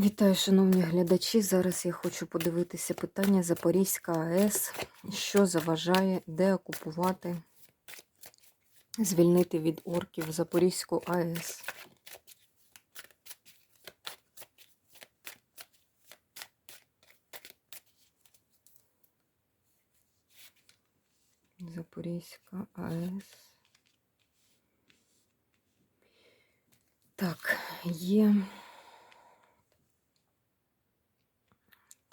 Вітаю, шановні глядачі. Зараз я хочу подивитися питання Запорізька АЕС. Що заважає, де окупувати, звільнити від орків Запорізьку АЕС. Запорізька АЕС. Так, є.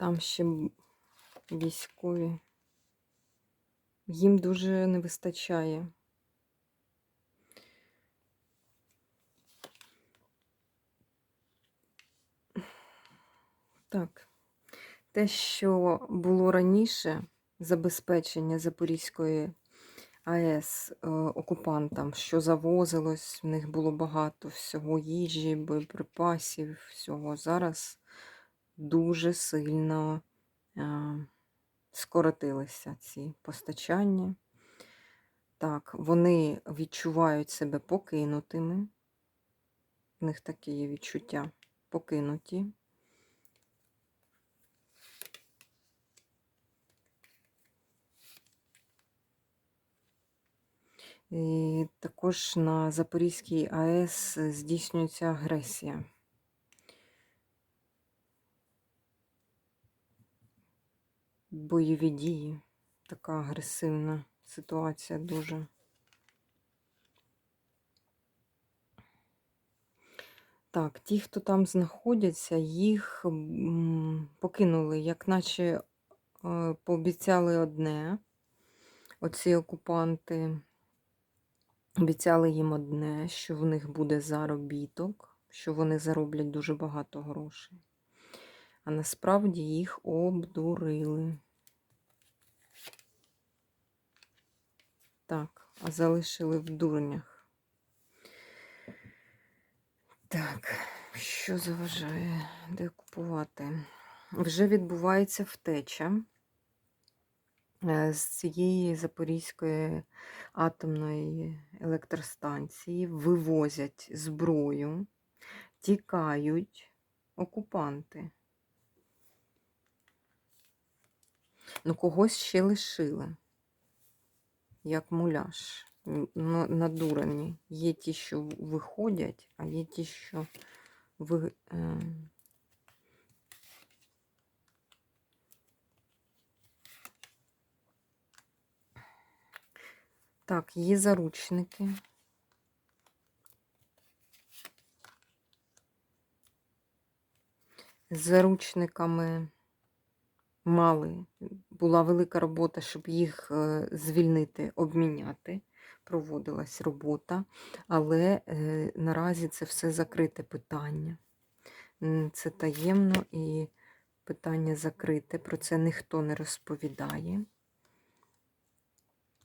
Там ще військові. Їм дуже не вистачає. Так, те, що було раніше, забезпечення Запорізької АЕС е, окупантам, що завозилось, в них було багато всього їжі, боєприпасів, всього. Зараз дуже сильно е, скоротилися ці постачання. Так, вони відчувають себе покинутими. В них таке є відчуття покинуті. І також на Запорізькій АЕС здійснюється агресія. Бойові дії. Така агресивна ситуація дуже. Так, ті, хто там знаходяться, їх покинули, як наче е, пообіцяли одне. Оці окупанти обіцяли їм одне, що в них буде заробіток, що вони зароблять дуже багато грошей. А насправді їх обдурили. Так, а залишили в дурнях. Так, що заважає де купувати? Вже відбувається втеча е, з цієї Запорізької атомної електростанції, вивозять зброю, тікають окупанти. Ну, когось ще лишили, як муляж. Надурені. Є ті, що виходять, а є ті, що ви. Так, є заручники. З заручниками мали. Була велика робота, щоб їх е, звільнити, обміняти. Проводилась робота, але е, наразі це все закрите питання. Це таємно і питання закрите. Про це ніхто не розповідає.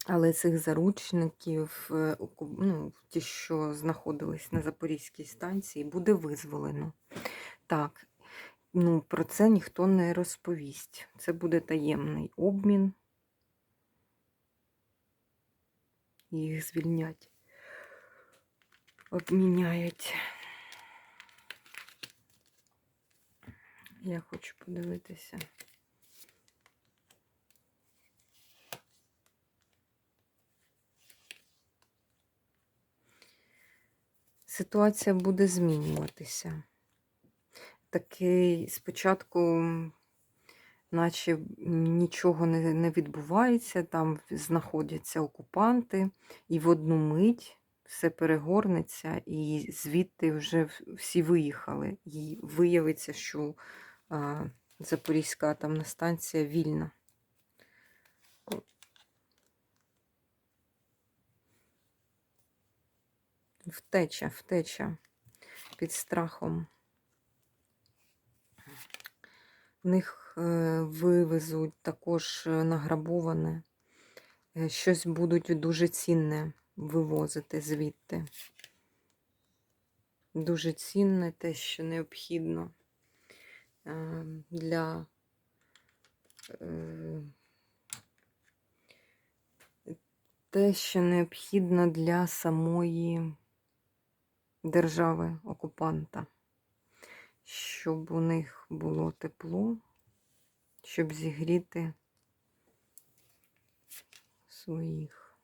Але цих заручників, е, ну, ті, що знаходились на Запорізькій станції, буде визволено. Так, ну, про це ніхто не розповість. Це буде таємний обмін. Їх звільнять. Обміняють. Я хочу подивитися. Ситуація буде змінюватися. Такий спочатку, наче нічого не, не відбувається, там знаходяться окупанти, і в одну мить все перегорнеться, і звідти вже всі виїхали. І виявиться, що а, Запорізька атомна станція вільна. Втеча, втеча під страхом. В них е, вивезуть також е, награбоване. Е, Щось будуть дуже цінне вивозити звідти. Дуже цінне те, що необхідно для те, що необхідно для самої держави окупанта. Щоб у них було тепло, щоб зігріти своїх.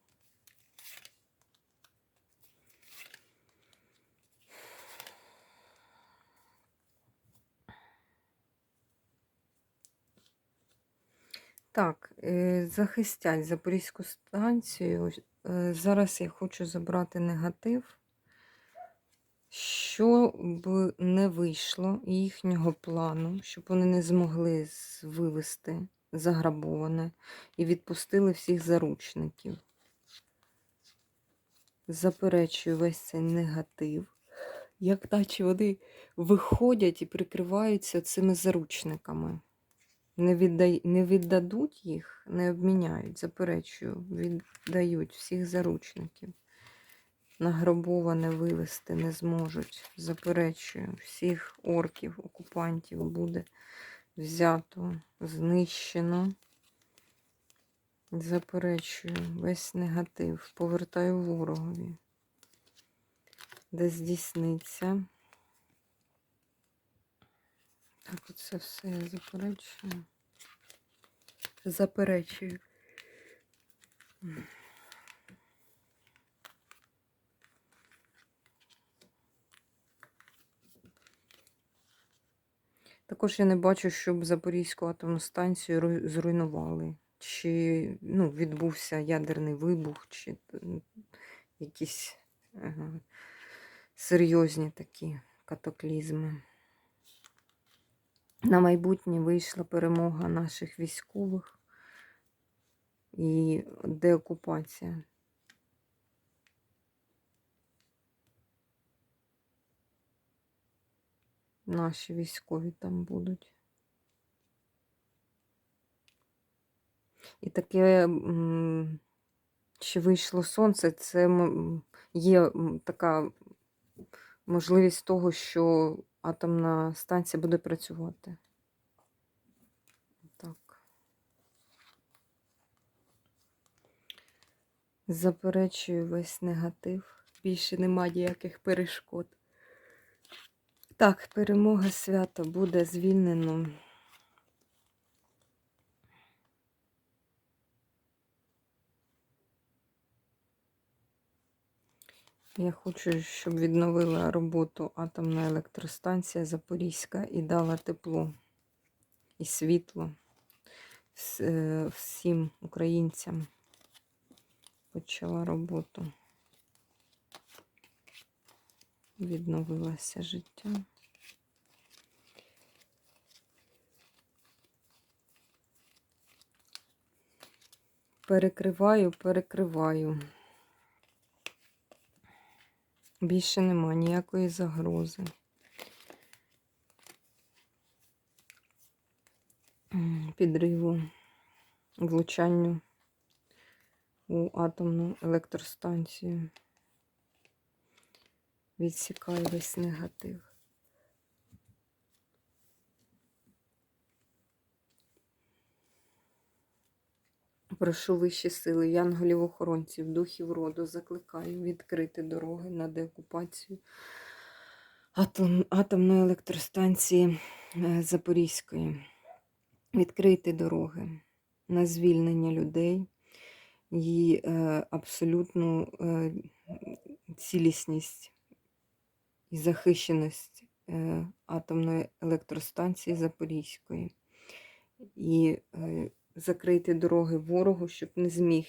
Так, е, захистять Запорізьку станцію. Е, Зараз я хочу забрати негатив, що б не вийшло їхнього плану, щоб вони не змогли вивести заграбоване і відпустили всіх заручників. Заперечую весь цей негатив. Як наче вони виходять і прикриваються цими заручниками. Не, віддай, не віддадуть їх, не обміняють, заперечую, віддають всіх заручників. Награбоване вивести не зможуть. Заперечую, всіх орків, окупантів буде взято, знищено. Заперечую, весь негатив. Повертаю ворогові. Де здійсниться. Так, оце все я заперечую. Заперечую. Також я не бачу, щоб Запорізьку атомну станцію зруйнували. Чи ну, відбувся ядерний вибух, чи якісь ага, серйозні такі катаклізми. На майбутнє вийшла перемога наших військових і деокупація. Наші військові там будуть. І таке, що вийшло сонце, це є така можливість того, що атомна станція буде працювати. Так. Заперечую весь негатив. Більше нема ніяких перешкод. Так, перемога свято буде звільнено. Я хочу, щоб відновила роботу атомна електростанція Запорізька і дала тепло і світло е, всім українцям. Почала роботу. Відновилося життя. Перекриваю, перекриваю. Більше нема ніякої загрози. Підриву, влучанню у атомну електростанцію. Відсікаю весь негатив. Прошу вищі сили, янголів-охоронців, духів роду, закликаю відкрити дороги на деокупацію атом, атомної електростанції е, Запорізької. Відкрити дороги на звільнення людей і е, абсолютну е, цілісність і захищеність е, атомної електростанції Запорізької. І е, закрити дороги ворогу, щоб не зміг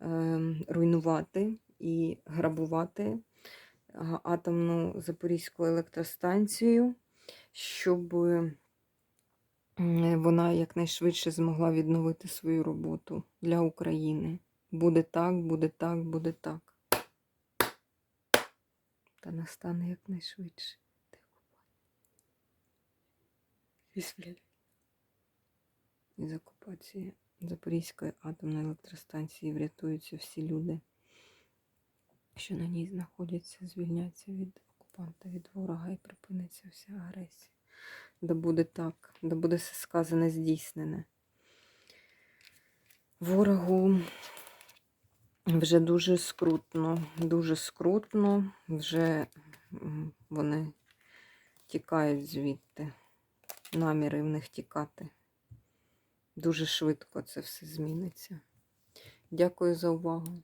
е, руйнувати і грабувати атомну Запорізьку електростанцію, щоб вона якнайшвидше змогла відновити свою роботу для України. Буде так, буде так, буде так. Та настане якнайшвидше. Після із окупації Запорізької атомної електростанції врятуються всі люди, що на ній знаходяться, звільняться від окупанта, від ворога і припиниться вся агресія. Да буде так, да буде все сказане, здійснене. Ворогу вже дуже скрутно, дуже скрутно, вже вони тікають звідти. Наміри в них тікати. Дуже швидко це все зміниться. Дякую за увагу.